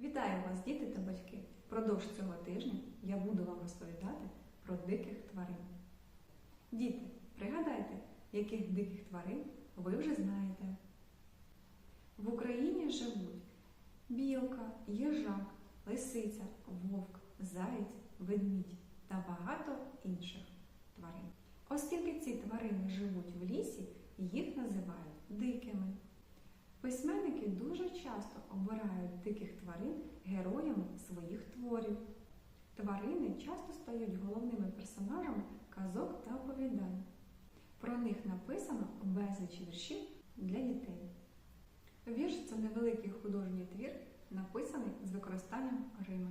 Вітаю вас, діти та батьки! Продовж цього тижня я буду вам розповідати про диких тварин. Діти, пригадайте, яких диких тварин ви вже знаєте. В Україні живуть білка, їжак, лисиця, вовк, заєць, ведмідь та багато інших тварин. Оскільки ці тварини живуть в лісі, їх називають дикими. Письменники дуже часто обирають диких тварин героями своїх творів. Тварини часто стають головними персонажами казок та оповідань. Про них написано безліч віршів для дітей. Вірш це невеликий художній твір, написаний з використанням Риму.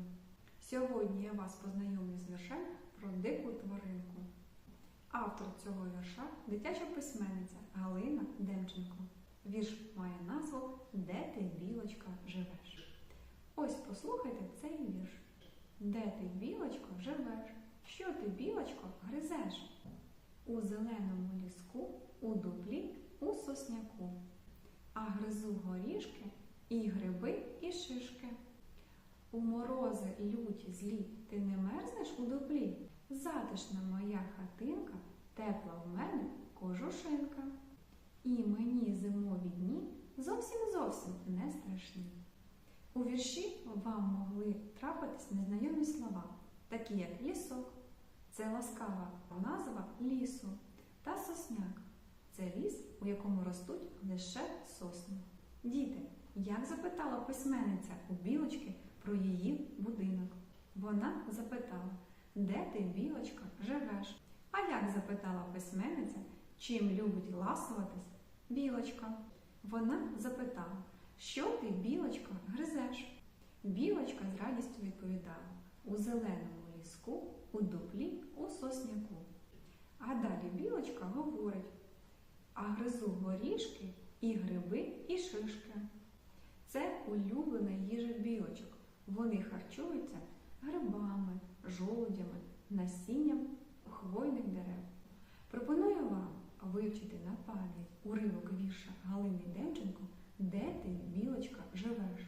Сьогодні я вас познайомлю з віршем про дику тваринку. Автор цього вірша дитяча письменниця Галина Демченко. Вірш має назву Де ти, білочка, живеш? Ось послухайте цей вірш. Де ти, білочко, живеш? Що ти, білочко, гризеш? У зеленому ліску, у дуплі, у сосняку. А гризу горішки і гриби, і шишки. У морози люті злі ти не мерзнеш у дуплі. Затишна моя хатинка, тепла в мене кожушинка. І мені зимові дні зовсім зовсім не страшні. У вірші вам могли трапитись незнайомі слова, такі як лісок, це ласкава назва лісу, та сосняк це ліс, у якому ростуть лише сосни. Діти, як запитала письменниця у білочки про її будинок? Вона запитала, де ти, білочка, живеш? А як запитала письменниця, чим любить ласуватись білочка? Вона запитала, що ти, білочка, гризеш? Білочка з радістю відповідала у зеленому ліску, у дуплі, у сосняку. А далі білочка говорить, а гризу горішки і гриби, і шишки. Це улюблена їжа білочок. Вони харчуються грибами, жолудями, насінням хвойних дерев. Пропоную вам вивчити на пам'ять уривок вірша Галини Демченко Де ти, білочка, живеш?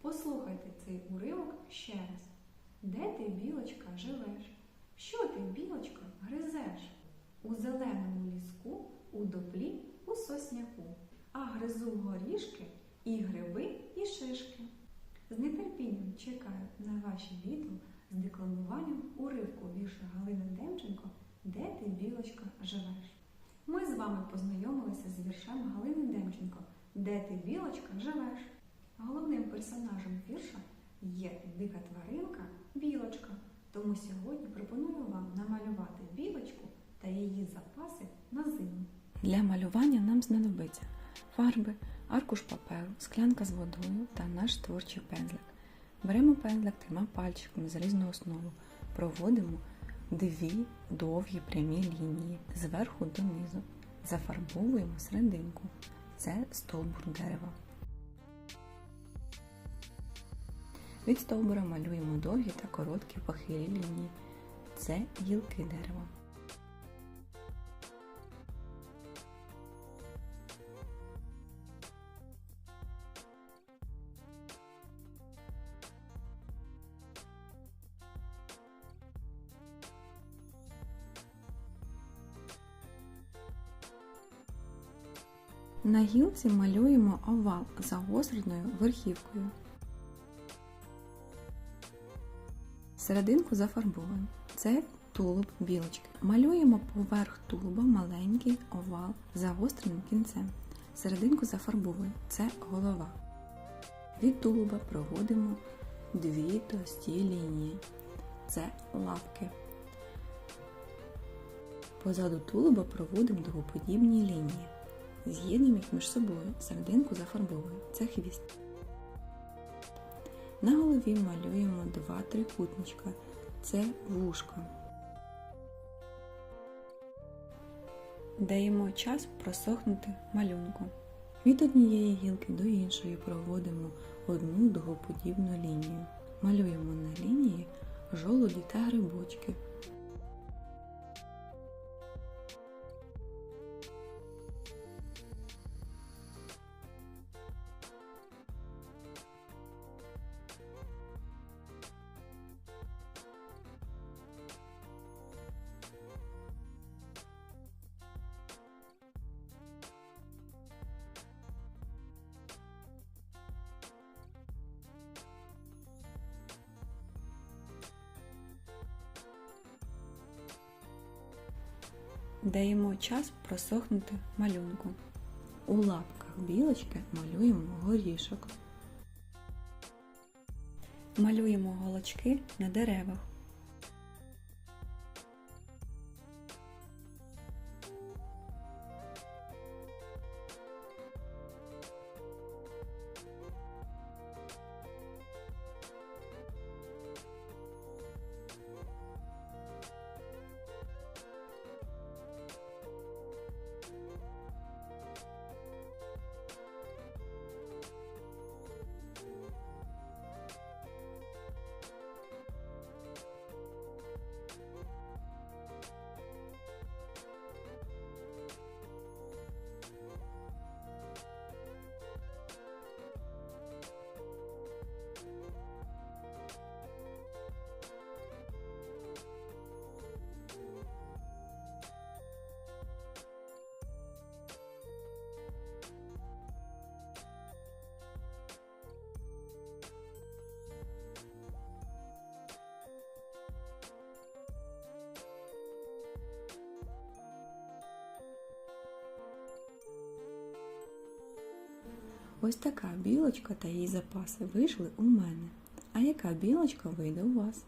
Послухайте цей уривок ще раз. Де ти, білочка, живеш? Що ти, білочка, гризеш? У зеленому ліску, у доплі, у сосняку, а гризу горішки і гриби, і шишки. З нетерпінням чекаю на ваші відео з декламуванням уривку вірша Галини Демченко Де ти, білочка, живеш? Ми з вами познайомилися з віршем Галини Демченко Де ти, білочка, живеш? Головним персонажем вірша є дика тваринка білочка. Тому сьогодні пропоную вам намалювати білочку та її запаси на зиму. Для малювання нам знадобиться фарби, аркуш паперу, склянка з водою та наш творчий пензлик. Беремо пензлик трьома пальчиками з різну основу, проводимо дві довгі прямі лінії зверху донизу. Зафарбовуємо серединку. Це стовбур дерева. Від стовбура малюємо довгі та короткі похилі лінії. Це гілки дерева. На гілці малюємо овал загостреною верхівкою. Серединку зафарбовуємо. Це тулуб білочки. Малюємо поверх тулуба маленький овал загостреним кінцем. Серединку зафарбовуємо. Це голова. Від тулуба проводимо дві товсті лінії. Це лапки. Позаду тулуба проводимо дугоподібні лінії. З'єднуємо їх між собою, серединку зафарбовуємо. Це хвіст. На голові малюємо два трикутничка. Це вушко. Даємо час просохнути малюнку. Від однієї гілки до іншої проводимо одну дугоподібну лінію. Малюємо на лінії жолуді та грибочки. Даємо час просохнути малюнку. У лапках білочки малюємо горішок. Малюємо голочки на деревах. Ось така білочка та її запаси вийшли у мене. А яка білочка вийде у вас?